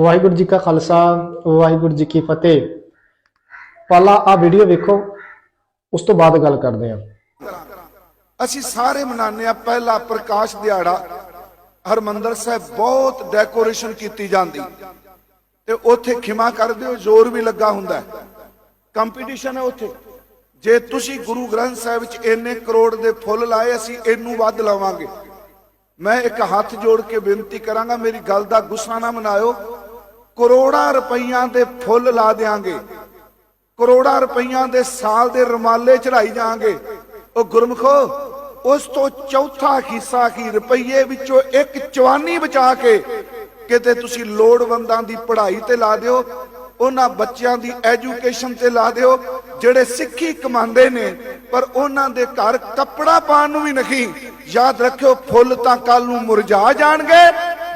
ਵਾਹਿਗੁਰੂ ਜੀ ਕਾ ਖਾਲਸਾ, ਵਾਹਿਗੁਰੂ ਜੀ ਕੀ ਫਤਿਹ। ਪਹਿਲਾਂ ਆ ਵੀਡੀਓ ਵੇਖੋ, ਉਸ ਤੋਂ ਬਾਅਦ ਗੱਲ ਕਰਦੇ ਹਾਂ। ਅਸੀਂ ਸਾਰੇ ਮਨਾਉਂਦੇ ਆ ਪਹਿਲਾ ਪ੍ਰਕਾਸ਼ ਦਿਹਾੜਾ। ਹਰਮੰਦਰ ਸਾਹਿਬ ਬਹੁਤ ਡੈਕੋਰੇਸ਼ਨ ਕੀਤੀ ਜਾਂਦੀ। ਤੇ ਉੱਥੇ ਖਿਮਾ ਕਰਦੇ ਹੋ, ਜ਼ੋਰ ਵੀ ਲੱਗਾ ਹੁੰਦਾ ਕੰਪੀਟੀਸ਼ਨ ਹੈ ਉੱਥੇ। ਜੇ ਤੁਸੀਂ ਗੁਰੂ ਗ੍ਰੰਥ ਸਾਹਿਬ ਵਿੱਚ ਇੰਨੇ ਕਰੋੜ ਦੇ ਫੁੱਲ ਲਾਏ, ਅਸੀਂ ਇਹਨੂੰ ਵੱਧ ਲਾਵਾਂਗੇ। ਮੈਂ ਇੱਕ ਹੱਥ ਜੋੜ ਕੇ ਬੇਨਤੀ ਕਰਾਂਗਾ, ਮੇਰੀ ਗੱਲ ਦਾ ਗੁੱਸਾ ਨਾ ਮਨਾਇਓ। ਕਰੋੜਾਂ ਰੁਪਈਆਂ ਦੇ ਫੁੱਲ ਲਾ ਦੇਾਂਗੇ ਕਰੋੜਾਂ ਰੁਪਈਆਂ ਦੇ ਸਾਲ ਦੇ ਰਮਾਲੇ ਚੜਾਈ ਜਾਾਂਗੇ। ਉਹ ਗੁਰਮਖੋ, ਉਸ ਤੋਂ ਚੌਥਾ ਹਿੱਸਾ ਕੀ? ਰੁਪਈਏ ਵਿੱਚੋਂ ਇੱਕ ਚਵਾਨੀ ਬਚਾ ਕੇ ਕਿਤੇ ਤੁਸੀਂ ਲੋੜਵੰਦਾਂ ਦੀ ਪੜ੍ਹਾਈ ਤੇ ਲਾ ਦਿਓ, ਉਹਨਾਂ ਬੱਚਿਆਂ ਦੀ ਐਜੂਕੇਸ਼ਨ ਤੇ ਲਾ ਦਿਓ, ਜਿਹੜੇ ਸਿੱਖੀ ਕਮਾਉਂਦੇ ਨੇ, ਪਰ ਉਹਨਾਂ ਦੇ ਘਰ ਕੱਪੜਾ ਪਾਉਣ ਨੂੰ ਵੀ ਨਹੀਂ। ਯਾਦ ਰੱਖਿਓ, ਫੁੱਲ ਤਾਂ ਕੱਲ ਨੂੰ ਮੁਰਝਾ ਜਾਣਗੇ।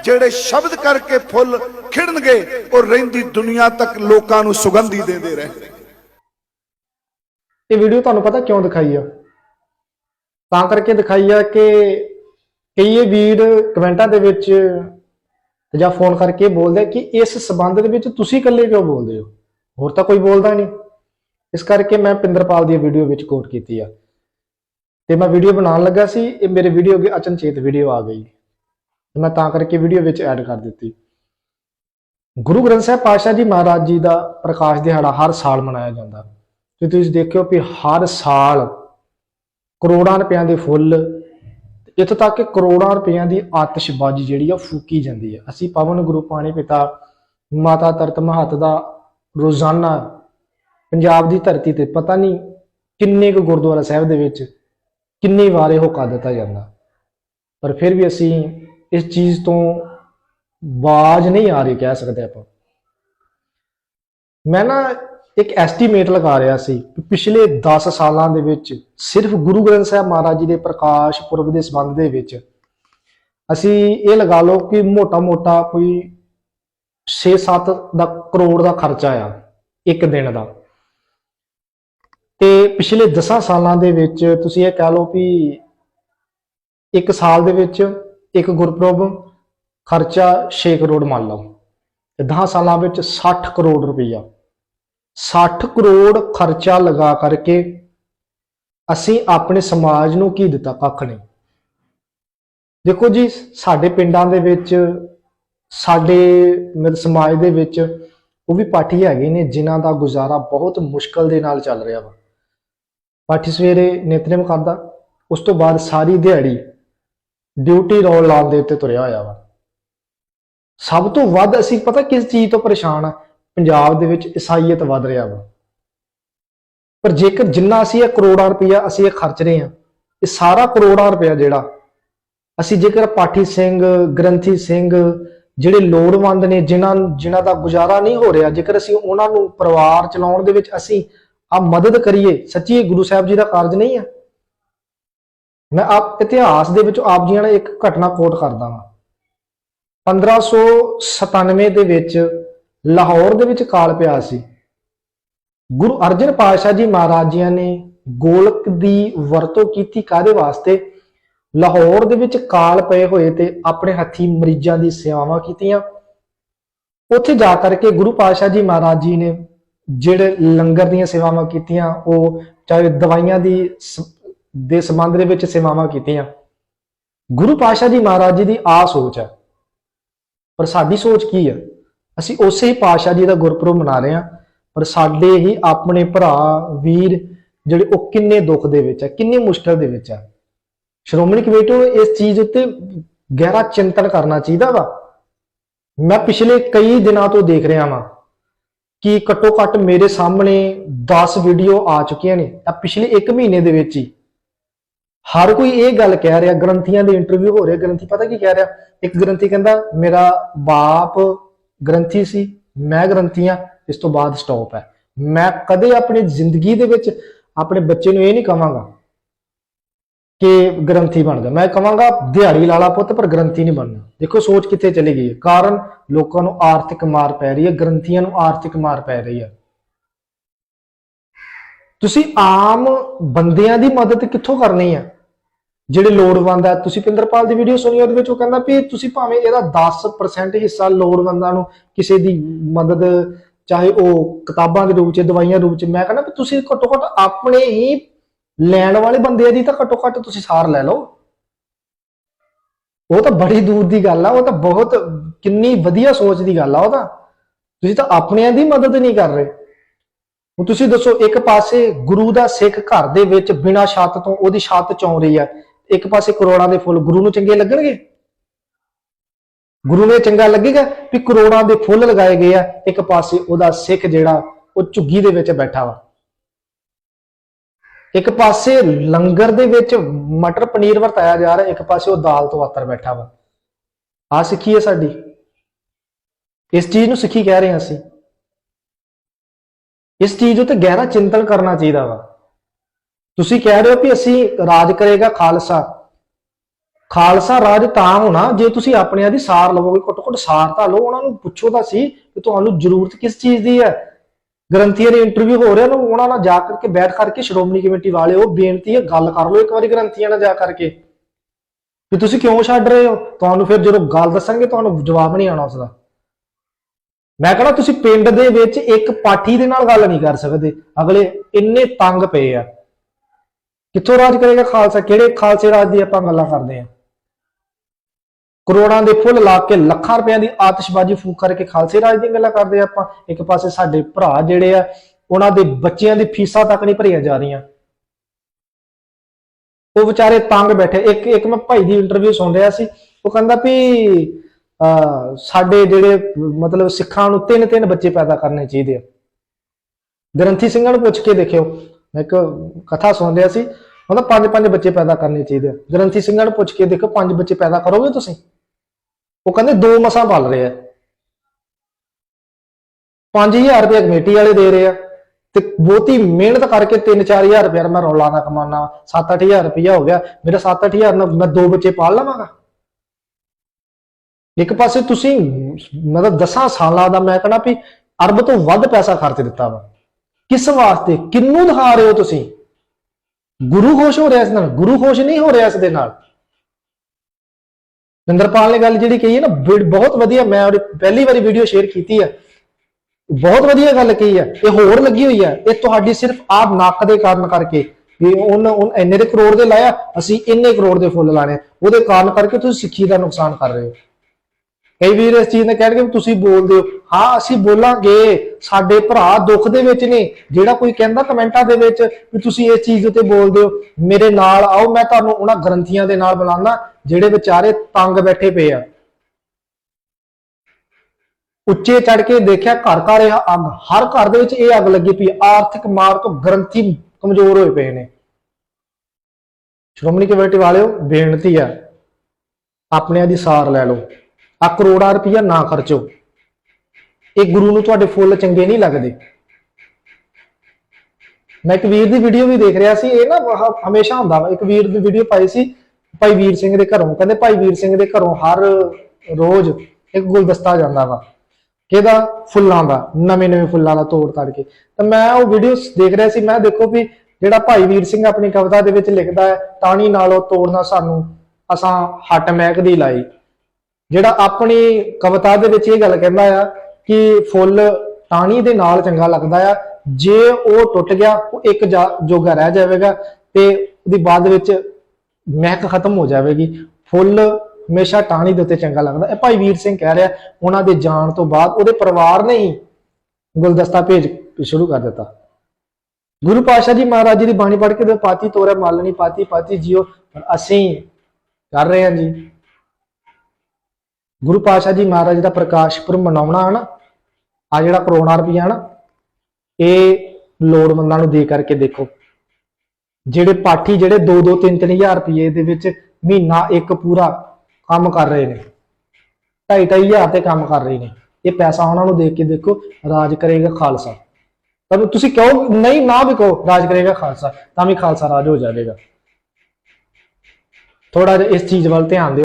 ਜਿਹੜੇ ਸ਼ਬਦ ਕਰਕੇ ਫੁੱਲ ਖਿੜਨਗੇ, ਉਹ ਰਹਿੰਦੀ ਦੁਨੀਆ ਤੱਕ ਲੋਕਾਂ ਨੂੰ ਸੁਗੰਧੀ ਦਿੰਦੇ ਰਹਿਣਗੇ ਇਹ ਵੀਡੀਓ ਤੁਹਾਨੂੰ ਪਤਾ ਕਿਉਂ ਦਿਖਾਈ ਆ? ਤਾਂ ਕਰਕੇ ਦਿਖਾਈ ਆ ਕਿ ਕਈ ਇਹ ਵੀਰ ਕਮੈਂਟਾਂ ਦੇ ਵਿੱਚ ਜਾਂ ਫੋਨ ਕਰਕੇ ਬੋਲਦੇ ਕਿ ਇਸ ਸਬੰਧ ਦੇ ਵਿੱਚ ਤੁਸੀਂ ਇਕੱਲੇ ਕਿਉਂ ਬੋਲਦੇ ਹੋ? ਹੋਰ ਤਾਂ ਕੋਈ ਬੋਲਦਾ ਨਹੀਂ। ਇਸ ਕਰਕੇ ਮੈਂ ਪਿੰਦਰਪਾਲ ਦੀ ਵੀਡੀਓ ਵਿੱਚ ਕੋਟ ਕੀਤੀ ਆ। ਤੇ ਮੈਂ ਵੀਡੀਓ ਬਣਾਉਣ ਲੱਗਾ ਸੀ, ਇਹ ਮੇਰੇ ਵੀਡੀਓ ਅੱਗੇ ਅਚਨਚੇਤ ਵੀਡੀਓ ਆ ਗਈ। ਤੇ ਮੈਂ ਤਾਂ ਕਰਕੇ ਵੀਡੀਓ ਵਿੱਚ ਐਡ ਕਰ ਦਿੱਤੀ। ਗੁਰੂ ਗ੍ਰੰਥ ਸਾਹਿਬ ਪਾਤਸ਼ਾਹ ਜੀ ਮਹਾਰਾਜ ਜੀ ਦਾ ਪ੍ਰਕਾਸ਼ ਦਿਹਾੜਾ ਹਰ ਸਾਲ ਮਨਾਇਆ ਜਾਂਦਾ। ਤੇ ਤੁਸੀਂ ਦੇਖਿਓ ਕਿ ਹਰ ਸਾਲ ਕਰੋੜਾਂ ਰੁਪਈਆਂ ਦੇ ਫੁੱਲ, ਇੱਥੋਂ ਤੱਕ ਕਿ ਕਰੋੜਾਂ ਰੁਪਈਆਂ ਦੀ ਆਤਿਸ਼ਬਾਜ਼ੀ ਜਿਹੜੀ ਆ ਉਹ ਫੂਕੀ ਜਾਂਦੀ ਹੈ ਅਸੀਂ ਪਵਨ ਗੁਰੂ ਪਾਣੀ ਪਿਤਾ ਮਾਤਾ ਤਰਤ ਮਹਤ ਦਾ ਰੋਜ਼ਾਨਾ ਪੰਜਾਬ ਦੀ ਧਰਤੀ ਤੇ ਪਤਾ ਨਹੀਂ ਕਿੰਨੇ ਕੁ ਗੁਰਦੁਆਰਾ ਸਾਹਿਬ ਦੇ ਵਿੱਚ ਕਿੰਨੀ ਵਾਰ ਇਹ ਹੋਕਾ ਦਿੱਤਾ ਜਾਂਦਾ। ਪਰ ਫਿਰ ਵੀ ਅਸੀਂ ਇਸ ਚੀਜ਼ ਤੋਂ ਬਾਜ ਨਹੀਂ ਆ ਰਹੀ ਕਹਿ ਸਕਦੇ ਆਪਾਂ। ਮੈਂ ਨਾ ਇੱਕ ਐਸਟੀਮੇਟ ਲਗਾ ਰਿਹਾ ਸੀ ਪਿਛਲੇ 10 ਸਾਲਾਂ ਦੇ ਵਿੱਚ ਸਿਰਫ ਗੁਰੂ ਗ੍ਰੰਥ ਸਾਹਿਬ ਮਹਾਰਾਜ ਜੀ ਦੇ ਪ੍ਰਕਾਸ਼ ਪੁਰਬ ਦੇ ਸੰਬੰਧ ਦੇ ਵਿੱਚ ਅਸੀਂ ਇਹ ਲਗਾ ਲਓ ਕਿ ਮੋਟਾ-ਮੋਟਾ ਕੋਈ 6-7 ਦਾ ਕਰੋੜ ਦਾ ਖਰਚਾ ਆ ਇੱਕ ਦਿਨ ਦਾ। ਤੇ ਪਿਛਲੇ 10 ਸਾਲਾਂ ਦੇ ਵਿੱਚ ਤੁਸੀਂ ਇਹ ਕਹਿ ਲਓ ਵੀ ਇੱਕ ਸਾਲ ਦੇ ਵਿੱਚ ਇੱਕ ਗੁਰਪੁਰਬ, ਖਰਚਾ 6 ਕਰੋੜ ਮੰਨ ਲਓ। ਤੇ 10 ਸਾਲਾਂ ਵਿੱਚ 60 ਕਰੋੜ ਰੁਪਈਆ। 60 ਕਰੋੜ ਖਰਚਾ ਲਗਾ ਕਰਕੇ ਅਸੀਂ ਆਪਣੇ ਸਮਾਜ ਨੂੰ ਕੀ ਦਿੱਤਾ? ਕੱਖ ਨਹੀਂ। ਦੇਖੋ ਜੀ, ਸਾਡੇ ਪਿੰਡਾਂ ਦੇ ਵਿੱਚ, ਸਾਡੇ ਮਤਲਬ ਸਮਾਜ ਦੇ ਵਿੱਚ ਉਹ ਵੀ ਪਾਠੀ ਹੈਗੇ ਨੇ ਜਿਨ੍ਹਾਂ ਦਾ ਗੁਜ਼ਾਰਾ ਬਹੁਤ ਮੁਸ਼ਕਲ ਦੇ ਨਾਲ ਚੱਲ ਰਿਹਾ ਵਾ। ਪਾਠੀ ਸਵੇਰੇ ਨਿਤਨੇਮ ਕਰਦਾ ਉਸ ਤੋਂ ਬਾਅਦ ਸਾਰੀ ਦਿਹਾੜੀ ਡਿਊਟੀ ਰੋਲ ਲਾਉਣ ਦੇ ਉੱਤੇ ਤੁਰਿਆ ਹੋਇਆ ਵਾ। ਸਭ ਤੋਂ ਵੱਧ ਅਸੀਂ ਪਤਾ ਕਿਸ ਚੀਜ਼ ਤੋਂ ਪਰੇਸ਼ਾਨ ਆ? ਪੰਜਾਬ ਦੇ ਵਿੱਚ ਈਸਾਈਅਤ ਵੱਧ ਰਿਹਾ ਵਾ। ਪਰ ਜੇਕਰ ਜਿੰਨਾ ਅਸੀਂ ਇਹ ਕਰੋੜਾਂ ਰੁਪਇਆ ਅਸੀਂ ਇਹ ਖਰਚ ਰਹੇ ਹਾਂ, ਇਹ ਸਾਰਾ ਕਰੋੜਾਂ ਰੁਪਇਆ ਜਿਹੜਾ, ਅਸੀਂ ਜੇਕਰ ਪਾਠੀ ਸਿੰਘ, ਗ੍ਰੰਥੀ ਸਿੰਘ ਜਿਹੜੇ ਲੋੜਵੰਦ ਨੇ, ਜਿਨ੍ਹਾਂ ਜਿਨ੍ਹਾਂ ਦਾ ਗੁਜ਼ਾਰਾ ਨਹੀਂ ਹੋ ਰਿਹਾ, ਜੇਕਰ ਅਸੀਂ ਉਹਨਾਂ ਨੂੰ ਪਰਿਵਾਰ ਚਲਾਉਣ ਦੇ ਵਿੱਚ ਅਸੀਂ ਆ ਮਦਦ ਕਰੀਏ ਸੱਚੀ ਗੁਰੂ ਸਾਹਿਬ ਜੀ ਦਾ ਕਾਰਜ ਨਹੀਂ ਹੈ ਮੈਂ ਆਪ ਇਤਿਹਾਸ ਦੇ ਵਿੱਚ ਆਪ ਜੀਆਂ ਨਾਲ ਇੱਕ ਘਟਨਾ ਕੋਟ ਕਰਦਾ ਹਾਂ 1597 ਦੇ ਵਿੱਚ ਲਾਹੌਰ ਦੇ ਵਿੱਚ ਕਾਲ ਪਿਆ ਸੀ। ਗੁਰੂ ਅਰਜਨ ਪਾਤਸ਼ਾਹ ਜੀ ਮਹਾਰਾਜ ਜੀਆਂ ਨੇ ਗੋਲਕ ਦੀ ਵਰਤੋਂ ਕੀਤੀ ਕਾਦੇ ਵਾਸਤੇ? ਲਾਹੌਰ ਦੇ ਵਿੱਚ ਕਾਲ ਪਏ ਹੋਏ ਤੇ ਆਪਣੇ ਹੱਥੀ ਮਰੀਜ਼ਾਂ ਦੀ ਸੇਵਾਵਾਂ ਕੀਤੀਆਂ। ਉੱਥੇ ਜਾ ਕਰਕੇ ਗੁਰੂ ਪਾਤਸ਼ਾਹ ਜੀ ਮਹਾਰਾਜ ਜੀ ਨੇ ਜਿਹੜੇ ਲੰਗਰ ਦੀਆਂ ਸੇਵਾਵਾਂ ਕੀਤੀਆਂ, ਉਹ ਚਾਹੇ ਦਵਾਈਆਂ ਦੀ ਦੇ ਸੰਬੰਧ ਦੇ ਵਿੱਚ ਸੇਵਾਵਾਂ ਕੀਤੀਆਂ। ਗੁਰੂ ਪਾਤਸ਼ਾਹ ਜੀ ਮਹਾਰਾਜ ਜੀ ਦੀ ਆ ਸੋਚ ਹੈ। ਪਰ ਸਾਡੀ ਸੋਚ ਕੀ ਹੈ? ਅਸੀਂ ਉਸੇ ਹੀ ਪਾਤਸ਼ਾਹ ਜੀ ਦਾ ਗੁਰਪੁਰਬ ਮਨਾ ਰਹੇ ਹਾਂ। ਪਰ ਸਾਡੇ ਹੀ ਆਪਣੇ ਭਰਾ, ਵੀਰ, ਜਿਹੜੇ ਉਹ ਕਿੰਨੇ ਦੁੱਖ ਦੇ ਵਿੱਚ ਹੈ, ਕਿੰਨੀ ਮੁਸ਼ਕਲ ਦੇ ਵਿੱਚ ਹੈ। ਸ਼੍ਰੋਮਣੀ ਕਮੇਟੀ ਨੂੰ ਇਸ ਚੀਜ਼ ਉੱਤੇ ਗਹਿਰਾ ਚਿੰਤਨ ਕਰਨਾ ਚਾਹੀਦਾ ਵਾ। ਮੈਂ ਪਿਛਲੇ ਕਈ ਦਿਨਾਂ ਤੋਂ ਦੇਖ ਰਿਹਾ ਵਾਂ ਕਿ ਘੱਟੋ ਘੱਟ ਮੇਰੇ ਸਾਹਮਣੇ 10 ਵੀਡੀਓ ਆ ਚੁੱਕੀਆਂ ਨੇ। ਤਾਂ ਪਿਛਲੇ 1 ਮਹੀਨੇ ਦੇ ਵਿੱਚ ਹੀ ਹਰ ਕੋਈ ਇਹ ਗੱਲ ਕਹਿ ਰਿਹਾ, ਗ੍ਰੰਥੀਆਂ ਦੇ ਇੰਟਰਵਿਊ ਹੋ ਰਹੇ, ਗ੍ਰੰਥੀ ਪਤਾ ਕੀ ਕਹਿ ਰਿਹਾ? ਇੱਕ ਗ੍ਰੰਥੀ ਕਹਿੰਦਾ, ਮੇਰਾ ਬਾਪ ਗ੍ਰੰਥੀ ਸੀ, ਮੈਂ ਗ੍ਰੰਥੀ ਹਾਂ ਇਸ ਤੋਂ ਬਾਅਦ ਸਟਾਪ ਹੈ। ਮੈਂ ਕਦੇ ਆਪਣੀ ਜ਼ਿੰਦਗੀ ਦੇ ਵਿੱਚ ਆਪਣੇ ਬੱਚੇ ਨੂੰ ਇਹ ਨਹੀਂ ਕਹਾਂਗਾ ਕਿ ਗ੍ਰੰਥੀ ਬਣ ਜਾ। ਮੈਂ ਕਹਾਂਗਾ ਦਿਹਾੜੀ ਲਾਲਾ ਪੁੱਤ, ਪਰ ਗ੍ਰੰਥੀ ਨਹੀਂ ਬਣਨਾ। ਦੇਖੋ, ਸੋਚ ਕਿੱਥੇ ਚਲੀ ਗਈ ਹੈ? ਕਾਰਨ ਲੋਕਾਂ ਨੂੰ ਆਰਥਿਕ ਮਾਰ ਪੈ ਰਹੀ ਹੈ, ਗ੍ਰੰਥੀਆਂ ਨੂੰ ਆਰਥਿਕ ਮਾਰ ਪੈ ਰਹੀ ਹੈ। ਤੁਸੀਂ ਆਮ ਬੰਦਿਆਂ ਦੀ ਮਦਦ ਕਿੱਥੋਂ ਕਰਨੀ ਹੈ? ਜਿਹੜੇ ਲੋੜਵੰਦ ਹੈ ਤੁਸੀਂ ਪਿੰਦਰਪਾਲ ਦੀ ਵੀਡੀਓ ਸੁਣੀ ਉਹਦੇ ਵਿੱਚ ਉਹ ਕਹਿੰਦਾ ਵੀ ਤੁਸੀਂ ਭਾਵੇਂ ਇਹਦਾ 10% ਹਿੱਸਾ ਲੋੜਵੰਦਾਂ ਨੂੰ ਕਿਸੇ ਦੀ ਮਦਦ, ਚਾਹੇ ਉਹ ਕਿਤਾਬਾਂ ਦੇ ਰੂਪ ਚ, ਦਵਾਈਆਂ ਦੇ ਰੂਪ ਚ, ਮੈਂ ਕਹਿੰਦਾ ਵੀ ਤੁਸੀਂ ਘੱਟੋ ਘੱਟ ਆਪਣੇ ਹੀ ਲੈਣ ਵਾਲੇ ਬੰਦੇ ਦੀ ਤਾਂ ਘੱਟੋ ਘੱਟ ਤੁਸੀਂ ਸਾਰ ਲੈ ਲਓ। ਉਹ ਤਾਂ ਬੜੀ ਦੂਰ ਦੀ ਗੱਲ ਆ, ਉਹ ਤਾਂ ਬਹੁਤ ਕਿੰਨੀ ਵਧੀਆ ਸੋਚ ਦੀ ਗੱਲ ਆ, ਉਹ ਤਾਂ। ਤੁਸੀਂ ਤਾਂ ਆਪਣਿਆਂ ਦੀ ਮਦਦ ਨਹੀਂ ਕਰ ਰਹੇ। ਹੁਣ ਤੁਸੀਂ ਦੱਸੋ, ਇੱਕ ਪਾਸੇ ਗੁਰੂ ਦਾ ਸਿੱਖ ਘਰ ਦੇ ਵਿੱਚ ਬਿਨਾਂ ਛੱਤ ਤੋਂ ਉਹਦੀ ਛੱਤ ਚੌਂ ਰਹੀ ਆ। ਇੱਕ ਪਾਸੇ ਕਰੋੜਾਂ ਦੇ ਫੁੱਲ ਗੁਰੂ ਨੂੰ ਚੰਗੇ ਲੱਗਣਗੇ? ਗੁਰੂ ਨੂੰ ਇਹ ਚੰਗਾ ਲੱਗੇਗਾ ਵੀ ਕਰੋੜਾਂ ਦੇ ਫੁੱਲ ਲਗਾਏ ਗਏ ਆ, ਇੱਕ ਪਾਸੇ ਉਹਦਾ ਸਿੱਖ ਜਿਹੜਾ, ਉਹ ਝੁੱਗੀ ਦੇ ਵਿੱਚ ਬੈਠਾ ਵਾ। ਇੱਕ ਪਾਸੇ ਲੰਗਰ ਦੇ ਵਿੱਚ ਮਟਰ ਪਨੀਰ ਵਰਤਾਇਆ ਜਾ ਰਿਹਾ, ਇੱਕ ਪਾਸੇ ਉਹ ਦਾਲ ਤੋਂ ਆਤਰ ਬੈਠਾ ਵਾ। ਆ ਸਿੱਖੀ ਹੈ ਸਾਡੀ। ਇਸ ਚੀਜ਼ ਨੂੰ ਸਿੱਖੀ ਕਹਿ ਰਹੇ ਹਾਂ ਅਸੀਂ। ਇਸ ਚੀਜ਼ ਉਤੇ ਗਹਿਰਾ ਚਿੰਤਨ ਕਰਨਾ ਚਾਹੀਦਾ ਵਾ। ਤੁਸੀਂ ਕਹਿ ਰਹੇ ਹੋ ਕਿ ਅਸੀਂ ਰਾਜ ਕਰੇਗਾ ਖਾਲਸਾ। ਖਾਲਸਾ ਰਾਜ ਤਾਂ ਹੋਣਾ, ਜੇ ਤੁਸੀਂ ਆਪਣਿਆਂ ਦੀ ਸਾਰ ਲਵੋਗੇ ਘੱਟੋ ਘੱਟ ਸਾਰ ਤਾਂ ਲਓ। ਉਹਨਾਂ ਨੂੰ ਪੁੱਛੋ ਤਾਂ ਸੀ ਕਿ ਤੁਹਾਨੂੰ ਜ਼ਰੂਰਤ ਕਿਸ ਚੀਜ਼ ਦੀ ਹੈ। ਗ੍ਰੰਥੀਆਂ ਦੇ ਇੰਟਰਵਿਊ ਹੋ ਰਿਹਾ ਨੂੰ, ਉਹਨਾਂ ਨਾਲ ਜਾ ਕਰਕੇ ਬੈਠ ਕਰਕੇ ਸ਼੍ਰੋਮਣੀ ਕਮੇਟੀ ਵਾਲੇ, ਉਹ ਬੇਨਤੀ ਹੈ, ਗੱਲ ਕਰ ਲਓ ਇੱਕ ਵਾਰੀ ਗ੍ਰੰਥੀਆਂ ਨਾਲ ਜਾ ਕਰਕੇ। ਕਿ ਤੁਸੀਂ ਕਿਉਂ ਛੱਡ ਰਹੇ ਹੋ? ਤੁਹਾਨੂੰ ਫਿਰ ਜਦੋਂ ਗੱਲ ਦੱਸਾਂਗੇ, ਤੁਹਾਨੂੰ ਜਵਾਬ ਨਹੀਂ ਆਉਣਾ ਉਸਦਾ। ਮੈਂ ਕਹਿੰਦਾ, ਤੁਸੀਂ ਪਿੰਡ ਦੇ ਵਿੱਚ ਇੱਕ ਪਾਠੀ ਦੇ ਨਾਲ ਗੱਲ ਨਹੀਂ ਕਰ ਸਕਦੇ। ਅਗਲੇ ਇੰਨੇ ਤੰਗ ਪਏ ਆ। ਕਿੱਥੋਂ ਰਾਜ ਕਰੇਗਾ ਖਾਲਸਾ? ਕਿਹੜੇ ਖਾਲਸੇ ਰਾਜ ਦੀ ਆਪਾਂ ਗੱਲਾਂ ਕਰਦੇ ਆ ਕਰੋੜਾਂ ਦੇ ਫੁੱਲ ਲਾ ਕੇ ਲੱਖਾਂ ਰੁਪਈਆਂ ਦੀ ਆਤਿਸ਼ਬਾਜ਼ੀ ਫੂਕ ਕਰਕੇ ਖਾਲਸੇ ਰਾਜ ਦੀਆਂ ਗੱਲਾਂ ਕਰਦੇ ਆ ਆਪਾਂ। ਇੱਕ ਪਾਸੇ ਸਾਡੇ ਭਰਾ ਜਿਹੜੇ ਆ ਉਹਨਾਂ ਦੇ ਬੱਚਿਆਂ ਦੀ ਫੀਸਾਂ ਤੱਕ ਨਹੀਂ ਭਰੀਆਂ ਜਾ ਰਹੀਆਂ। ਉਹ ਵਿਚਾਰੇ ਤੰਗ ਬੈਠੇ। ਇੱਕ ਇੱਕ ਮੈਂ ਭਾਈ ਦੀ ਇੰਟਰਵਿਊ ਸੁਣ ਰਿਹਾ ਸੀ। ਉਹ ਕਹਿੰਦਾ ਵੀ ਅਹ, ਸਾਡੇ ਜਿਹੜੇ ਮਤਲਬ ਸਿੱਖਾਂ ਨੂੰ ਤਿੰਨ ਤਿੰਨ ਬੱਚੇ ਪੈਦਾ ਕਰਨੇ ਚਾਹੀਦੇ ਆ। ਗ੍ਰੰਥੀ ਸਿੰਘਾਂ ਨੂੰ ਪੁੱਛ ਕੇ ਦੇਖਿਓ। ਮੈਂ ਇੱਕ ਕਥਾ ਸੁਣ ਰਿਹਾ ਸੀ। ਮਤਲਬ ਪੰਜ ਪੰਜ ਬੱਚੇ ਪੈਦਾ ਕਰਨੇ ਚਾਹੀਦੇ ਆ। ਗ੍ਰੰਥੀ ਸਿੰਘਾਂ ਨੂੰ ਪੁੱਛ ਕੇ ਦੇਖੋ ਪੰਜ ਬੱਚੇ ਪੈਦਾ ਕਰੋਗੇ ਤੁਸੀਂ। ਉਹ ਕਹਿੰਦੇ ਦੋ ਮਸਾਂ ਪਾਲ ਰਹੇ। ਆ 5000 ਰੁਪਏ ਕਮੇਟੀ ਵਾਲੇ ਦੇ ਰਹੇ ਆ ਤੇ ਬਹੁਤੀ ਮਿਹਨਤ ਕਰਕੇ 3-4000 ਰੁਪਏ ਮੈਂ ਰੌਲਾ ਨਾ ਕਮਾਨਾ। 7-8000 ਰੁਪਇਆ ਹੋ ਗਿਆ। ਮੇਰਾ 7-8000 ਨਾਲ ਮੈਂ ਦੋ ਬੱਚੇ ਪਾਲ ਲਵਾਂਗਾ। ਇੱਕ ਪਾਸੇ ਤੁਸੀਂ ਮਤਲਬ 10 ਸਾਲਾਂ ਦਾ ਮੈਂ ਕਹਣਾ ਵੀ ਅਰਬ ਤੋਂ ਵੱਧ ਪੈਸਾ ਖਰਚ ਦਿੱਤਾ ਵਾ। ਕਿਸ ਵਾਸਤੇ? ਕਿੰਨੂੰ ਦਿਖਾ ਰਹੇ ਹੋ ਤੁਸੀਂ? ਗੁਰੂ ਖੁਸ਼ ਹੋ ਰਿਹਾ ਇਸ ਨਾਲ? ਗੁਰੂ ਖੁਸ਼ ਨਹੀਂ ਹੋ ਰਿਹਾ ਇਸ ਦੇ ਨਾਲ? ਵਿੰਦਰਪਾਲ ਨੇ ਗੱਲ ਜਿਹੜੀ ਕਹੀ ਹੈ ਨਾ ਬਹੁਤ ਵਧੀਆ, ਮੈਂ ਉਹਦੀ ਪਹਿਲੀ ਵਾਰੀ ਵੀਡੀਓ ਸ਼ੇਅਰ ਕੀਤੀ ਹੈ। ਬਹੁਤ ਵਧੀਆ ਗੱਲ ਕਹੀ ਹੈ। ਇਹ ਹੋਰ ਲੱਗੀ ਹੋਈ ਹੈ। ਇਹ ਤੁਹਾਡੀ ਸਿਰਫ ਆਪ ਨੱਕ ਦੇ ਕਾਰਨ ਕਰਕੇ। ਵੀ ਉਹਨ ਉਹਨ ਇੰਨੇ ਦੇ ਕਰੋੜ ਦੇ ਲਾਇਆ, ਅਸੀਂ ਇੰਨੇ ਕਰੋੜ ਦੇ ਫੁੱਲ ਲਾਣੇ। ਉਹਦੇ ਕਾਰਨ ਕਰਕੇ ਤੁਸੀਂ ਸਿੱਖੀ ਦਾ ਨੁਕਸਾਨ ਕਰ ਰਹੇ ਹੋ। ਕਈ ਵੀਰ ਇਸ ਚੀਜ਼ ਨੇ ਕਹਿਣਗੇ ਵੀ ਤੁਸੀਂ ਬੋਲਦੇ ਹੋ। ਹਾਂ, ਅਸੀਂ ਬੋਲਾਂਗੇ। ਸਾਡੇ ਭਰਾ ਦੁੱਖ ਦੇ ਵਿੱਚ ਨੇ। ਜਿਹੜਾ ਕੋਈ ਕਹਿੰਦਾ ਕਮੈਂਟਾਂ ਦੇ ਵਿੱਚ ਵੀ ਤੁਸੀਂ ਇਸ ਚੀਜ਼ ਉੱਤੇ ਬੋਲਦੇ ਹੋ, ਮੇਰੇ ਨਾਲ ਆਓ, ਮੈਂ ਤੁਹਾਨੂੰ ਉਹਨਾਂ ਗ੍ਰੰਥੀਆਂ ਦੇ ਨਾਲ ਬੁਲਾਉਂਦਾ, ਜਿਹੜੇ ਵਿਚਾਰੇ ਤੰਗ ਬੈਠੇ ਪਏ ਆ। ਉੱਚੇ ਚੜ ਕੇ ਦੇਖਿਆ ਘਰ ਘਰ ਇਹ ਅੱਗ। ਹਰ ਘਰ ਦੇ ਵਿੱਚ ਇਹ ਅੱਗ ਲੱਗੀ ਪਈ ਆਰਥਿਕ ਮਾਰਕ ਗ੍ਰੰਥੀ ਕਮਜ਼ੋਰ ਹੋਏ ਪਏ ਨੇ। ਸ਼੍ਰੋਮਣੀ ਕਮੇਟੀ ਵਾਲਿਓ, ਬੇਨਤੀ ਆ ਆਪਣਿਆਂ ਦੀ ਸਾਰ ਲੈ ਲਓ। ਆ ਕਰੋੜਾਂ ਰੁਪਈਆ ਨਾ ਖਰਚੋ। ਇਹ ਗੁਰੂ ਨੂੰ ਤੁਹਾਡੇ ਫੁੱਲ ਚੰਗੇ ਨਹੀਂ ਲੱਗਦੇ। ਮੈਂ ਇੱਕ ਵੀਰ ਦੀ ਵੀਡੀਓ ਵੀ ਦੇਖ ਰਿਹਾ ਸੀ, ਇਹ ਨਾ ਹਮੇਸ਼ਾ ਹੁੰਦਾ ਵਾ। ਇੱਕ ਵੀਰ ਦੀ ਵੀਡੀਓ ਪਾਈ ਸੀ, ਭਾਈ ਵੀਰ ਸਿੰਘ ਦੇ ਘਰੋਂ। ਕਹਿੰਦੇ ਭਾਈ ਵੀਰ ਸਿੰਘ ਦੇ ਘਰੋਂ ਹਰ ਰੋਜ਼ ਇੱਕ ਗੁਲਦਸਤਾ ਜਾਂਦਾ ਵਾ। ਕਿਹਦਾ? ਫੁੱਲਾਂ ਦਾ, ਨਵੇਂ ਨਵੇਂ ਫੁੱਲਾਂ ਦਾ ਤੋੜ ਤੜ ਕੇ ਤਾਂ ਮੈਂ ਉਹ ਵੀਡੀਓ ਦੇਖ ਰਿਹਾ ਸੀ, ਮੈਂ ਦੇਖੋ ਵੀ ਜਿਹੜਾ ਭਾਈ ਵੀਰ ਸਿੰਘ ਆਪਣੀ ਕਵਿਤਾ ਦੇ ਵਿੱਚ ਲਿਖਦਾ ਹੈ ਟਾਣੀ ਨਾਲੋਂ ਤੋੜਨਾ ਸਾਨੂੰ, ਅਸਾਂ ਹੱਟ ਮਹਿਕ ਦੀ ਲਾਈ। ਜਿਹੜਾ ਆਪਣੀ ਕਵਿਤਾ ਦੇ ਵਿੱਚ ਇਹ ਗੱਲ ਕਹਿੰਦਾ ਆ ਕਿ ਫੁੱਲ ਟਾਣੀ ਦੇ ਨਾਲ ਚੰਗਾ ਲੱਗਦਾ ਆ, ਜੇ ਉਹ ਟੁੱਟ ਗਿਆ, ਉਹ ਇੱਕ ਜੋਗਾ ਰਹਿ ਜਾਵੇਗਾ ਤੇ ਉਹਦੀ ਬਾਅਦ ਵਿੱਚ ਮਹਿਕ ਖਤਮ ਹੋ ਜਾਵੇਗੀ। ਫੁੱਲ ਹਮੇਸ਼ਾ ਟਾਣੀ ਦੇ ਉੱਤੇ ਚੰਗਾ ਲੱਗਦਾ। ਇਹ ਭਾਈ ਵੀਰ ਸਿੰਘ ਕਹਿ ਰਿਹਾ, ਉਹਨਾਂ ਦੇ ਜਾਣ ਤੋਂ ਬਾਅਦ ਉਹਦੇ ਪਰਿਵਾਰ ਨੇ ਹੀ ਗੁਲਦਸਤਾ ਭੇਜ ਸ਼ੁਰੂ ਕਰ ਦਿੱਤਾ। ਗੁਰੂ ਪਾਤਸ਼ਾਹ ਜੀ ਮਹਾਰਾਜ ਜੀ ਦੀ ਬਾਣੀ ਪੜ੍ਹ ਕੇ ਤੇ ਪਾਤੀ ਤੋਰੇ ਮੱਲ ਪਾਤੀ ਪਾਤੀ ਜੀਓ, ਪਰ ਅਸੀਂ ਕਰ ਰਹੇ ਹਾਂ ਜੀ। ਗੁਰੂ ਪਾਤਸ਼ਾਹ ਜੀ ਮਹਾਰਾਜ ਦਾ ਪ੍ਰਕਾਸ਼ ਪੁਰਬ ਮਨਾਉਣਾ ਹੈ ਆ ਜਿਹੜਾ ਕਰੋੜਾਂ ਰੁਪਈਆ ਨਾ ਇਹ ਲੋੜਵੰਦਾਂ ਨੂੰ ਦੇ ਕਰਕੇ ਦੇਖੋ। ਜਿਹੜੇ ਪਾਠੀ ਜਿਹੜੇ 2-2 3-3000 ਰੁਪਏ ਦੇ ਵਿੱਚ ਮਹੀਨਾ ਇੱਕ ਪੂਰਾ ਕੰਮ ਕਰ ਰਹੇ ਨੇ 2.5-2.5 ਤੇ ਕੰਮ ਕਰ ਰਹੇ ਨੇ, ਇਹ ਪੈਸਾ ਉਹਨਾਂ ਨੂੰ ਦੇ ਕੇ ਦੇਖੋ, ਰਾਜ ਕਰੇਗਾ ਖਾਲਸਾ। ਤਾਂ ਤੁਸੀਂ ਕਹੋ, ਨਹੀਂ ਨਾ ਵੀ ਕਹੋ, ਰਾਜ ਕਰੇਗਾ ਖਾਲਸਾ, ਤਾਂ ਵੀ ਖਾਲਸਾ ਰਾਜ ਹੋ ਜਾਵੇਗਾ। ਥੋੜਾ ਜਿਹਾ ਇਸ ਚੀਜ਼ ਵੱਲ ਧਿਆਨ ਦਿਓ।